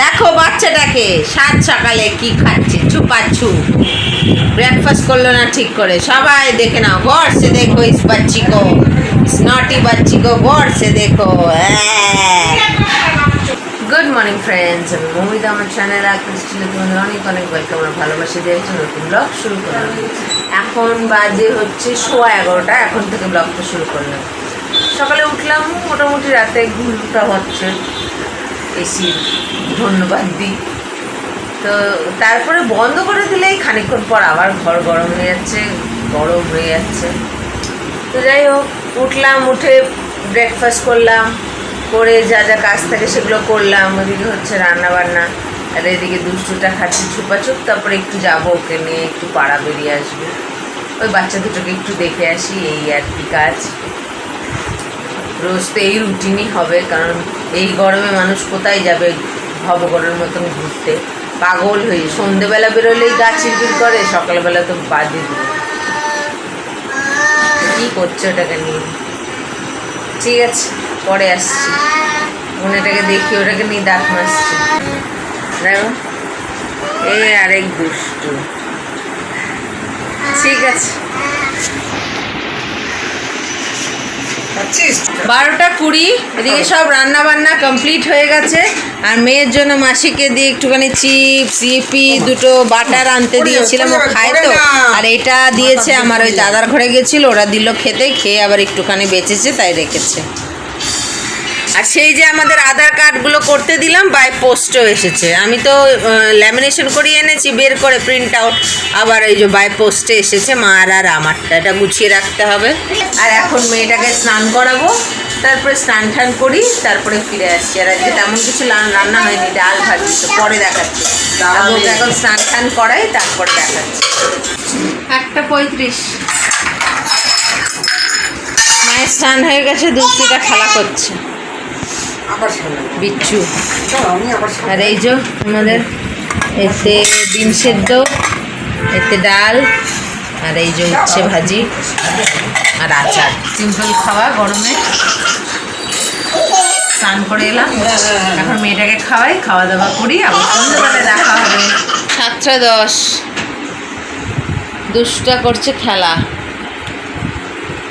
দেখো বাচ্চাটাকে, সাত সকালে কি খাচ্ছে? চুপাচ্ছু। ব্রেকফাস্ট করল না ঠিক করে। সবাই দেখে নাও, গড় সে দেখো ইস বাচ্চি কো ইস নটি বাচ্চি কো গড় সে দেখো। গুড মর্নিং ফ্রেন্ডস আমি মৌমিতা, আমার চ্যানেল ক্রিস্টিনে তোমাদের অনেক অনেক ওয়েলকাম আমার ভালোবাসি দিয়ে একটা নতুন ব্লগ শুরু করলাম। এখন বাজে হচ্ছে সোয়া এগারোটা, এখন থেকে ব্লগটা শুরু করলাম। সকালে উঠলাম, মোটামুটি রাতে ঘুমটা হচ্ছে। এসি, ধন্যবাদ দিই তো তারপরে বন্ধ করে দিলেই খানিকক্ষণ পর আবার ঘর গরম হয়ে যাচ্ছে, গরম হয়ে যাচ্ছে। তো যাই হোক, উঠলাম, উঠে ব্রেকফাস্ট করলাম, করে যা যা কাজ থাকে সেগুলো করলাম। ওদিকে হচ্ছে রান্না বান্না আর এদিকে দুষ্টুটা খাচ্ছি ছুপাছুপ তারপরে একটু যাব ওকে নিয়ে, একটু পাড়া বেরিয়ে আসবে। ওই বাচ্চা দুটোকে একটু দেখে আসি, এই আর কি কাজ। রোজ তো এই রুটিনই হবে, কারণ এই গরমে মানুষ কোথায় যাবে ভবগড়ের মতন ঘুরতে? পাগল হয়ে সন্ধেবেলা বেরোলেই গা চিরবির করে, সকালবেলা তো দিই কী করছে ওটাকে নিয়ে? ঠিক আছে, পরে আসছি। মনেটাকে দেখি, ওটাকে নিয়ে দাঁত মাসছি দেখো, এই আরেক দুষ্টু। ঠিক আছে। বারোটা কুড়ি এদিকে সব রান্না বান্না কমপ্লিট হয়ে গেছে। আর মেয়ের জন্য মাসিকে দিয়ে একটুখানি চিপস ইপি দুটো বাটার আনতে দিয়েছিলাম ও খায় তো। আর এটা দিয়েছে আমার ওই দাদার ঘরে গেছিল ওরা দিল খেতে খেয়ে আবার একটুখানি বেঁচেছে তাই রেখেছে। আর সেই যে আমাদের আধার কার্ডগুলো করতে দিলাম বাই পোস্টও এসেছে। আমি তো ল্যামিনেশন করিয়ে এনেছি বের করে প্রিন্ট আউট আবার এই যে বাই পোস্টে এসেছে মার আর আমারটা এটা গুছিয়ে রাখতে হবে। আর এখন মেয়েটাকে স্নান করাবো তারপরে স্নান টান করি তারপরে ফিরে আসছি। আর আজকে তেমন কিছু রান্না হয়নি ডাল ভাজি তো পরে দেখাচ্ছি। ওকে এখন স্নান টান করাই তারপরে দেখাচ্ছি। একটা পঁয়ত্রিশ। মায়ের স্নান হয়ে গেছে দুষ্টিটা খেলা করছে। বিচ্ছু। আর এই যে আমাদের এতে ডিম সেদ্ধ এতে ডাল আর এই যে উচ্ছে ভাজি আর আচার। সিম্পল খাওয়া গরমে। স্নান করে এলাম। এখন মেয়েটাকে খাওয়াই খাওয়া দাওয়া করি আবার সন্ধ্যেবেলায় দেখা হবে। সাতটা দশ। দুষ্টা করছে খেলা।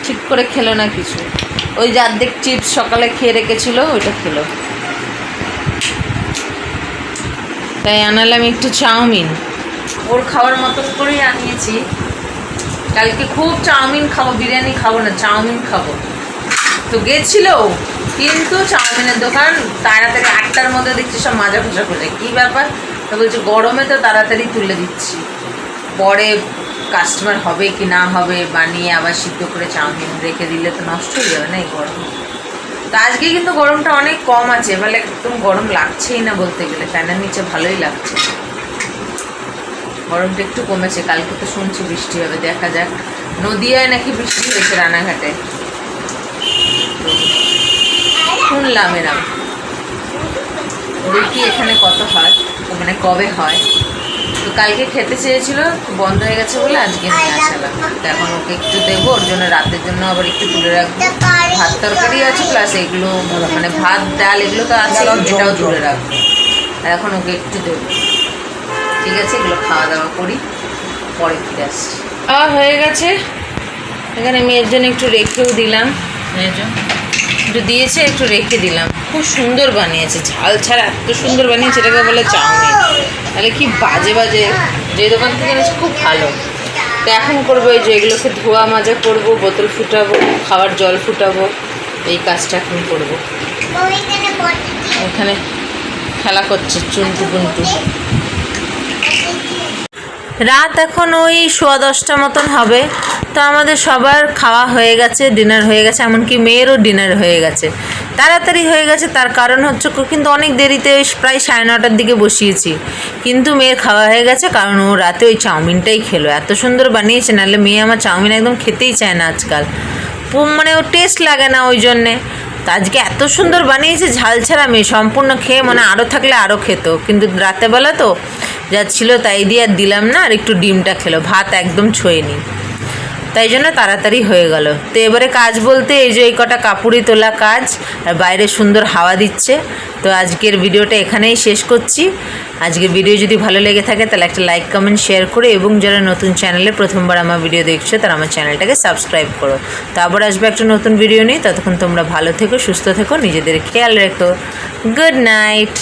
ঠিক করে খেলো না কিছু। ওই যে অর্ধেক চিপস সকালে খেয়ে রেখেছিল, ওইটা খেলো। তাই আনালাম একটু চাউমিন। ওর খাওয়ার মতন করেই আনিয়েছি। কালকে খুব চাউমিন খাব, বিরিয়ানি খাব না, চাউমিন খাব। তো গেছিল কিন্তু চাউমিনের দোকান তাড়াতাড়ি আটটার মধ্যে দেখছি সব মাজা খোঁজা করে। কী ব্যাপার? তো বলছি, গরমে তো তাড়াতাড়ি তুলে দিচ্ছি। পরে কাস্টমার হবে কি না হবে, বানিয়ে আবার সিদ্ধ করে চাউমিন রেখে দিলে তো নষ্ট হয়ে যাবে না এই গরম। তো আজকে কিন্তু গরমটা অনেক কম আছে মানে একদম গরম লাগছেই না বলতে গেলে ফ্যানের নিচে ভালোই লাগছে। গরমটা একটু কমেছে, কালকে তো শুনছি বৃষ্টি হবে, দেখা যাক। নদিয়ায় নাকি বৃষ্টি হয়েছে রানাঘাটে? শুনলাম এরম। দেখি এখানে কত হয় মানে কবে হয়। তো কালকে খেতে চেয়েছিল বন্ধ হয়ে গেছে বলে আজকে নিয়ে আসালাম তো এখন ওকে একটু দেবো ওর জন্য রাতের জন্য আবার একটু তুলে রাখব। ভাত তরকারি আছে প্লাস এগুলো মানে ভাত ডাল এগুলো তো আছে এটাও তুলে রাখব। আর এখন ওকে একটু দেবো। ঠিক আছে এগুলো খাওয়া দাওয়া করি পরে ফিরে আসছি। হয়ে গেছে। এখানে মেয়ের জন্য একটু রেখেও দিলাম। মেয়ের জন্য। একটু দিয়েছে, একটু রেখে দিলাম। খুব সুন্দর বানিয়েছে, ঝাল ছাড়া এত সুন্দর বানিয়েছে, এটাকে বলে চাউমিন। তাহলে কি বাজে বাজে? যে দোকান থেকে এনেছে, খুব ভালো। তো এখন করব এই যে এগুলোকে ধোয়া মাজা করব, বোতল ফুটাবো, খাবার জল ফুটাবো, এই কাজটা এখন করব। এখানে খেলা করছে চুন্টু পুন্টু রাত এখন ওই সোয়া দশটা মতন হবে। তো আমাদের সবার খাওয়া হয়ে গেছে ডিনার হয়ে গেছে, এমনকি মেয়েরও ডিনার হয়ে গেছে। তাড়াতাড়ি হয়ে গেছে, তার কারণ হচ্ছে কিন্তু অনেক দেরিতে প্রায় সাড়ে নটার দিকে বসিয়েছি। কিন্তু মেয়ের খাওয়া হয়ে গেছে, কারণ ও রাতে ওই চাউমিনটাই খেলো। এত সুন্দর বানিয়েছে, নাহলে মেয়ে আমার চাউমিন একদম খেতেই চায় না আজকাল। মানে ও টেস্ট লাগে না ওই জন্যে। তো আজকে এত সুন্দর বানিয়েছে, ঝাল ছাড়া মেয়ে সম্পূর্ণ খেয়ে মানে আরও থাকলে আরও খেত। কিন্তু রাতেবেলা তো যা ছিল তাই দিয়ে আর দিলাম না, আর একটু ডিমটা খেলো। ভাত একদম ছোঁয়নি। তাই জন্য তাড়াতাড়ি হয়ে গেল। তো এবারে কাজ বলতে এই যে এই কটা কাপড়ই তোলা কাজ, আর বাইরে সুন্দর হাওয়া দিচ্ছে। তো আজকের ভিডিওটা এখানেই শেষ করছি। আজকের ভিডিও যদি ভালো লেগে থাকে, তাহলে একটা লাইক, কমেন্ট, শেয়ার করে এবং যারা নতুন চ্যানেলে প্রথমবার আমার ভিডিও দেখছ, তারা আমার চ্যানেলটাকে সাবস্ক্রাইব করো। তো আবার আসবে একটা নতুন ভিডিও নিয়ে। ততক্ষণ তোমরা ভালো থেকো, সুস্থ থেকো, নিজেদের খেয়াল রেখো। Good night!